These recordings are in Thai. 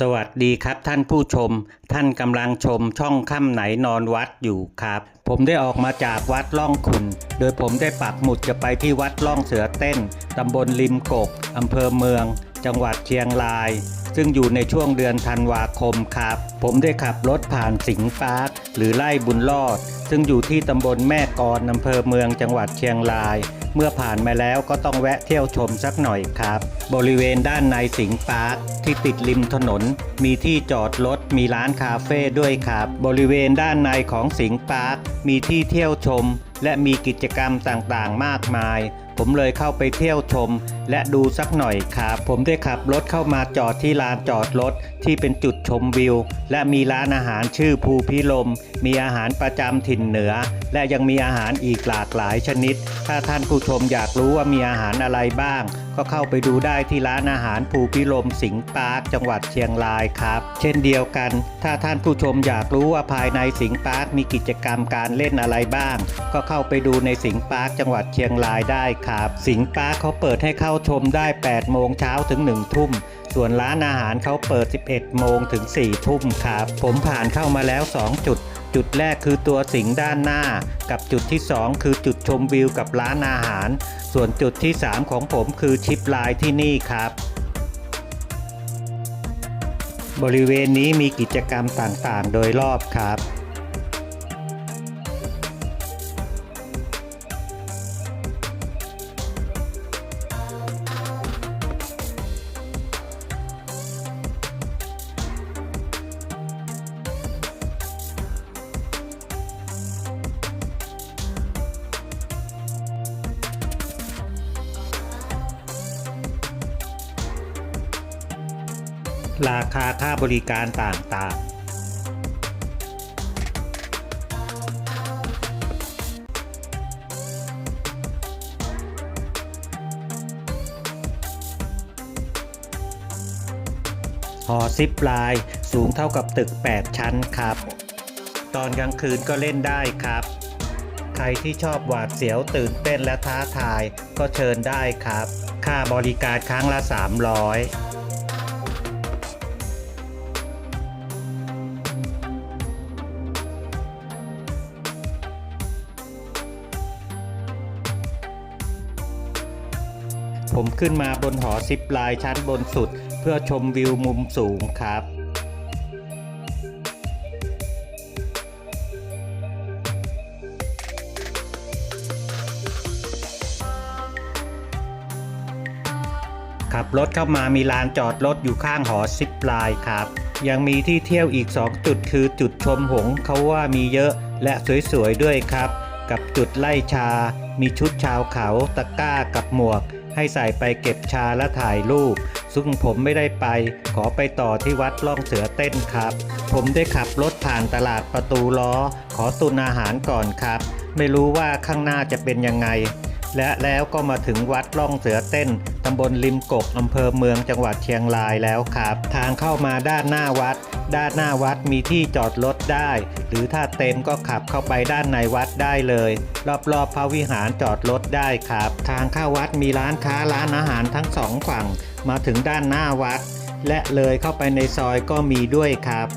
สวัสดีครับท่านผู้ชม ท่านกำลังชมช่องค่ำไหนนอนวัดอยู่ครับ ผมได้ออกมาจากวัดล่องขุน โดยผมได้ปักหมุดจะไปที่วัดล่องเสือเต้นตำบลริมกกอำเภอเมือง จังหวัดเชียงราย ซึ่งอยู่ในช่วงเดือนธันวาคมครับ ผมได้ขับรถผ่านสิงห์ปาร์คหรือไล่บุญรอด ซึ่งอยู่ที่ตำบลแม่กลอำเภอเมืองจังหวัดเชียงราย เมื่อผ่านมาแล้วก็ต้องแวะเที่ยวชมสักหน่อยครับ บริเวณด้านในสิงห์ปาร์คที่ติดริมถนน มีที่จอดรถมีร้านคาเฟ่ด้วยครับ บริเวณด้านในของสิงห์ปาร์คมีที่เที่ยวชม และมีกิจกรรมต่างๆ มากมาย ผมเลยเข้าไปเที่ยวชมและดูสักหน่อยครับ ผมได้ขับรถเข้ามาจอดที่ลานจอดรถที่เป็นจุดชมวิว และมีร้านอาหารชื่อภูพิลม มีอาหารประจำถิ่นเหนือ และยังมีอาหารอีกหลากหลายชนิด ถ้าท่านผู้ชมอยากรู้ว่ามีอาหารอะไรบ้าง ก็เข้าไปดูได้ที่ร้านอาหารภูพิลมสิงห์ปาร์คจังหวัดเชียงรายครับ เช่นเดียวกัน ถ้าท่านผู้ชมอยากรู้ว่าภายในสิงห์ปาร์คมีกิจกรรมการเล่นอะไรบ้าง ก็เข้าไปดูในสิงห์ปาร์คจังหวัดเชียงรายได้ครับ สิงห์ปาร์คเขาเปิดให้เข้าชมได้ 8 โมงเช้าถึง 1 ทุ่ม ส่วนร้านอาหารเขาเปิด 11 โมงถึง 4 ทุ่มครับ ผมผ่านเข้ามาแล้ว 2 จุด จุดแรกคือตัวสิงห์ด้านหน้า กับจุดที่ 2 คือจุดชมวิวกับร้านอาหาร ส่วนจุดที่ 3 ของผมคือชิปไลน์ที่นี่ครับบริเวณนี้มีกิจกรรมต่างๆ โดยรอบครับ ราคาค่าบริการต่างๆ หอซิปลน์สูงเท่ากับตึก 8 ชั้นครับ ตอนกลางคืนก็เล่นได้ครับ ใครที่ชอบหวาดเสียวตื่นเต้นและท้าทายก็เชิญได้ครับ ค่าบริการครั้งละ 300 ผมขึ้นมาบนหอซิปลน์ชั้นบนสุด เพื่อชมวิวมุมสูงครับขับรถเข้ามามีลานจอดรถอยู่ข้างหอซิปลน์ครับ ยังมีที่เที่ยวอีก 2 จุดคือจุดชมหงเขาว่ามีเยอะและสวยๆด้วยครับ กับจุดไล่ชา มีชุดชาวเขาตะก้ากับหมวก ให้ใส่ไปเก็บชาและถ่ายรูป ซึ่งผมไม่ได้ไป ขอไปต่อที่วัดล่องเสือเต้นครับ ผมได้ขับรถผ่านตลาดประตูล้อ ขอตุนอาหารก่อนครับ ไม่รู้ว่าข้างหน้าจะเป็นยังไง และแล้วก็มาถึงวัดล่องเสือเต้น ตำบลริมกกอำเภอเมืองจังหวัดเชียงรายแล้วครับ ทางเข้ามาด้านหน้าวัด ด้านหน้าวัดมีที่จอดรถได้ หรือถ้าเต็มก็ขับเข้าไปด้านในวัดได้เลย รอบๆพระวิหารจอดรถได้ครับ ทางเข้าวัดมีร้านค้าร้านอาหารทั้งสองฝั่ง มาถึงด้านหน้าวัด และเลยเข้าไปในซอยก็มีด้วยครับ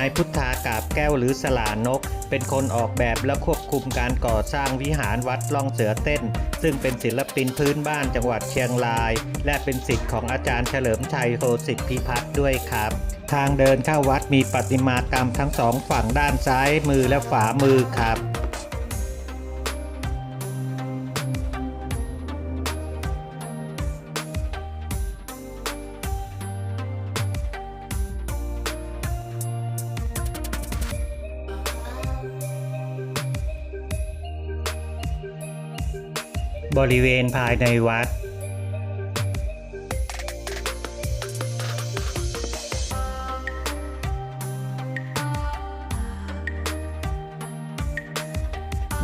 ายพุทธากาบแก้วหรือสลานก เป็นคนออกแบบและควบคุมการก่อสร้างวิหารวัดล่องเสือเต้น ซึ่งเป็นศิลปินพื้นบ้านจังหวัดเชียงราย และเป็นสิทธิ์ของอาจารย์เฉลิมชัยโหสิทธิพิพัฒน์ด้วยครับทางเดินเข้าวัดมีประติมากรรมทั้งสองฝั่งด้านซ้ายมือและขวามือครับ บริเวณภายในวัด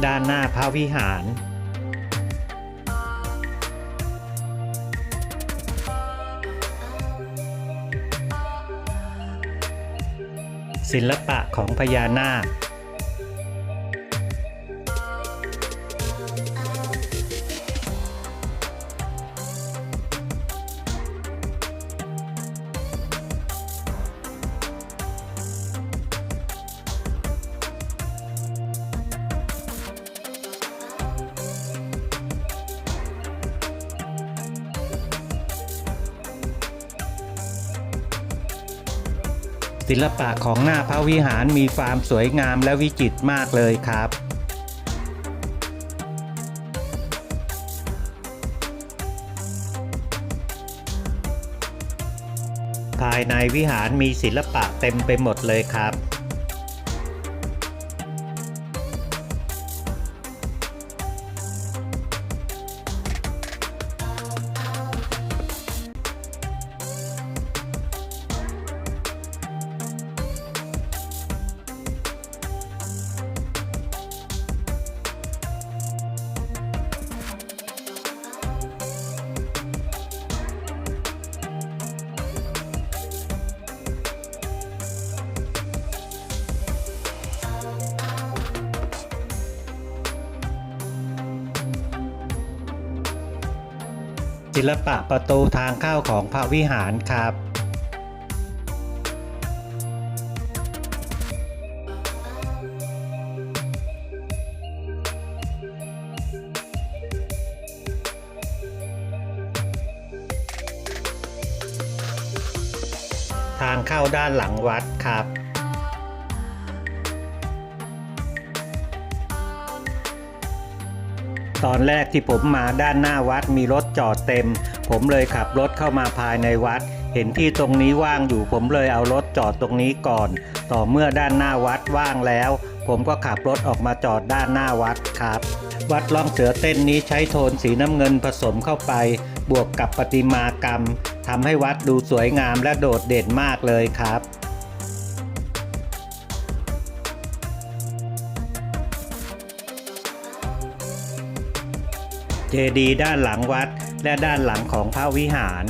ด้านหน้าพระวิหารศิลปะของพญานาค ศิลปะของหน้าพระวิหารมีความสวยงามและวิจิตรมากเลยครับภายในวิหารมีศิลปะเต็มไปหมดเลยครับ ศิลปะประตูทางเข้าของพระวิหารครับ ทางเข้าด้านหลังวัดครับ ตอนแรกที่ผมมาด้านหน้าวัดมีรถจอดเต็ม ผมเลยขับรถเข้ามาภายในวัด เห็นที่ตรงนี้ว่างอยู่ ผมเลยเอารถจอดตรงนี้ก่อน ต่อเมื่อด้านหน้าวัดว่างแล้ว ผมก็ขับรถออกมาจอดด้านหน้าวัดครับ วัดล่องเสือเต้นนี้ใช้โทนสีน้ำเงินผสมเข้าไป บวกกับประติมากรรมทำให้วัดดูสวยงามและโดดเด่นมากเลยครับ เจดีย์ด้านหลังวัดและด้านหลังของพระวิหาร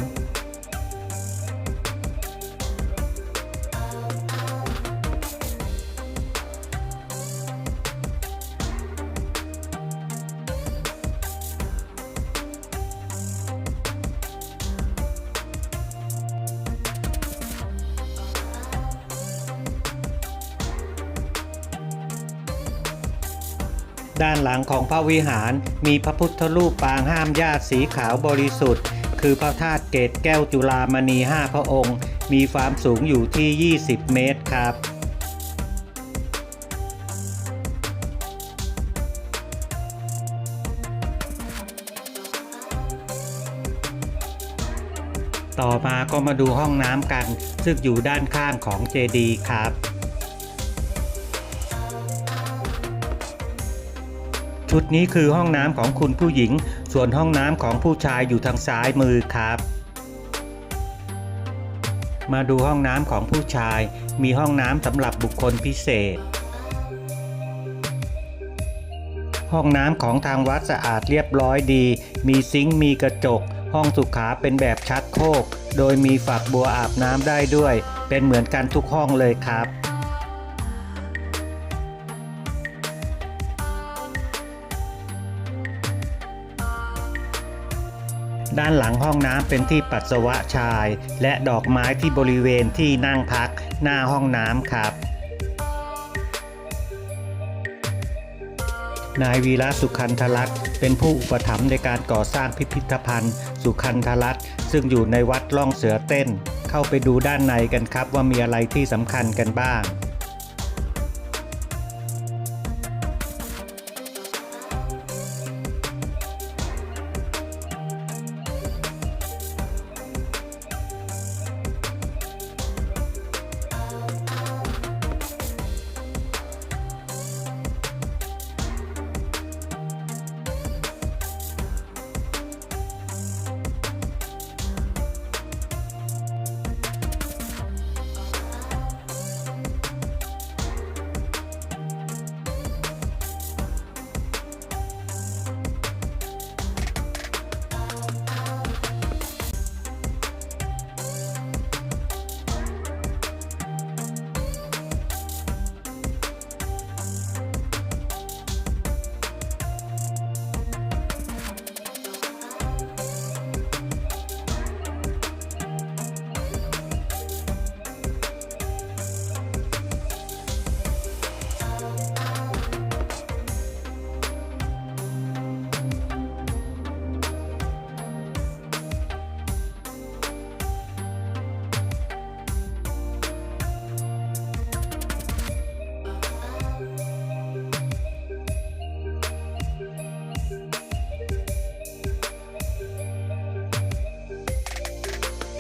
ด้านหลังของพระวิหารมีพระพุทธรูปปางห้ามญาติสีขาวบริสุทธิ์ คือพระธาตุเกตแก้วจุฬามณีห้าพระองค์ มีความสูงอยู่ที่ 20 เมตรครับต่อมาก็มาดูห้องน้ำกัน ซึ่งอยู่ด้านข้างของเจดีย์ครับ ชุดนี้คือห้องน้ำของคุณผู้หญิง ส่วนห้องน้ำของผู้ชายอยู่ทางซ้ายมือครับ มาดูห้องน้ำของผู้ชาย มีห้องน้ำสำหรับบุคคลพิเศษ ห้องน้ำของทางวัดสะอาดเรียบร้อยดี มีซิงค์มีกระจก ห้องสุขาเป็นแบบชักโครก โดยมีฝักบัวอาบน้ำได้ด้วย เป็นเหมือนกันทุกห้องเลยครับ ด้านหลังห้องน้ำเป็นที่ปัสสาวะชาย และดอกไม้ที่บริเวณที่นั่งพักหน้าห้องน้ำครับ นายวีระสุขันธรัตน์เป็นผู้อุปถัมภ์ในการก่อสร้างพิพิธภัณฑ์ สุขันธรัตน์ซึ่งอยู่ในวัดล่องเสือเต้น เข้าไปดูด้านในกันครับว่ามีอะไรที่สำคัญกันบ้าง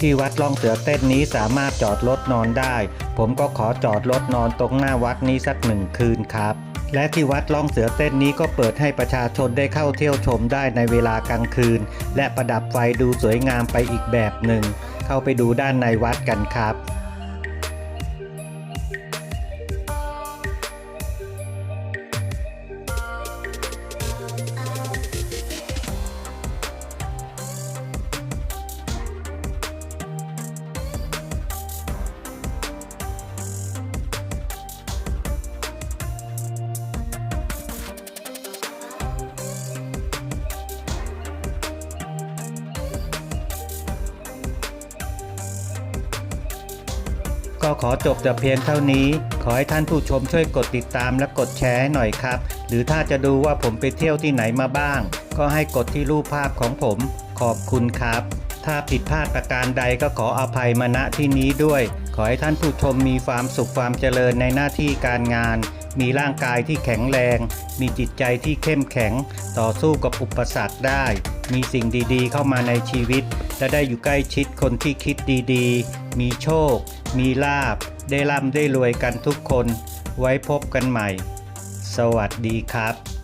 ที่วัดล่องเสือเต้นนี้สามารถจอดรถนอนได้ ผมก็ขอจอดรถนอนตรงหน้าวัดนี้สักหนึ่งคืนครับ และที่วัดล่องเสือเต้นนี้ก็เปิดให้ประชาชนได้เข้าเที่ยวชมได้ในเวลากลางคืน และประดับไฟดูสวยงามไปอีกแบบหนึ่ง เข้าไปดูด้านในวัดกันครับ ก็ขอจบแต่เพียงเท่านี้ ขอให้ท่านผู้ชมช่วยกดติดตามและกดแชร์ให้หน่อยครับ หรือถ้าจะดูว่าผมไปเที่ยวที่ไหนมาบ้าง ก็ให้กดที่รูปภาพของผม ขอบคุณครับ ถ้าผิดพลาดประการใดก็ขออภัยมาณที่นี้ด้วย ขอให้ท่านผู้ชมมีความสุขความเจริญในหน้าที่การงาน มีร่างกายที่แข็งแรง มีจิตใจที่เข้มแข็ง ต่อสู้กับอุปสรรคได้ มีสิ่งดีๆ เข้ามาในชีวิต และได้อยู่ใกล้ชิดคนที่คิดดีๆ มีโชค มีลาบ ได้ร่ำได้รวยกันทุกคน ไว้พบกันใหม่ สวัสดีครับ